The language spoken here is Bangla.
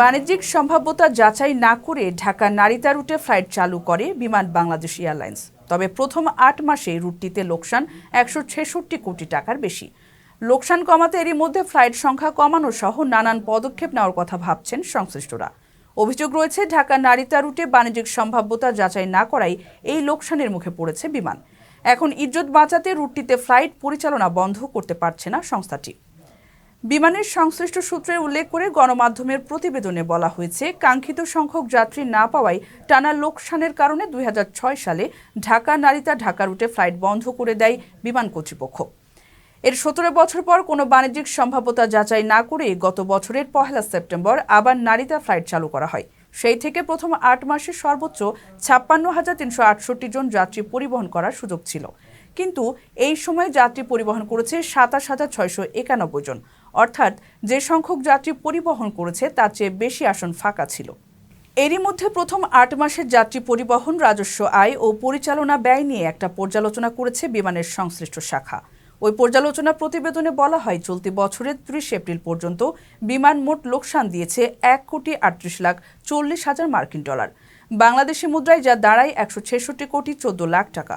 বাণিজ্যিক সম্ভাব্যতা যাচাই না করে ঢাকা নারিতা রুটে ফ্লাইট চালু করে বিমান বাংলাদেশ এয়ারলাইন্স। তবে প্রথম আট মাসে রুটটিতে লোকসান একশো ছেষট্টি কোটি টাকার বেশি। লোকসান কমাতে এরই মধ্যে ফ্লাইট সংখ্যা কমানো সহ নানান পদক্ষেপ নেওয়ার কথা ভাবছেন সংশ্লিষ্টরা। অভিযোগ রয়েছে, ঢাকা নারিতা রুটে বাণিজ্যিক সম্ভাব্যতা যাচাই না করাই এই লোকসানের মুখে পড়েছে বিমান। এখন ইজ্জত বাঁচাতে রুটটিতে ফ্লাইট পরিচালনা বন্ধ করতে পারছে না সংস্থাটি। বিমানের সংশ্লিষ্ট সূত্রের উল্লেখ করে গণমাধ্যমের প্রতিবেদনে বলা হয়েছে, কাঙ্ক্ষিত সংখ্যক যাত্রী না পাওয়ায় টানা লোকসানের কারণে দুই হাজার ছয় সালে ঢাকা নারিতা ঢাকা রুটে ফ্লাইট বন্ধ করে দেয় বিমান কর্তৃপক্ষ। এর সতেরো বছর পর কোনো বাণিজ্যিক সম্ভাব্যতা যাচাই না করে গত বছরের পহেলা সেপ্টেম্বর আবার নারিতা ফ্লাইট চালু করা হয়। সেই থেকে প্রথম আট মাসে সর্বোচ্চ ছাপ্পান্ন হাজার তিনশো আটষট্টি জন যাত্রী পরিবহন করার সুযোগ ছিল। কিন্তু এই সময় যাত্রী পরিবহন করেছে সাতাশ হাজার ছয়শো একানব্বই জন। অর্থাৎ যে সংখ্যক যাত্রী পরিবহন করেছে, তার চেয়ে বেশি আসন ফাঁকা ছিল। এরই মধ্যে প্রথম আট মাসের যাত্রী পরিবহন, রাজস্ব আয় ও পরিচালনা ব্যয় নিয়ে একটা পর্যালোচনা করেছে বিমানের সংশ্লিষ্ট শাখা। ওই পর্যালোচনা প্রতিবেদনে বলা হয়, চলতি বছরের ত্রিশ এপ্রিল পর্যন্ত বিমান মোট লোকসান দিয়েছে এক কোটি আটত্রিশ লাখ চল্লিশ হাজার মার্কিন ডলার। বাংলাদেশি মুদ্রায় যা দাঁড়ায় একশো ছেষট্টি কোটি চোদ্দ লাখ টাকা।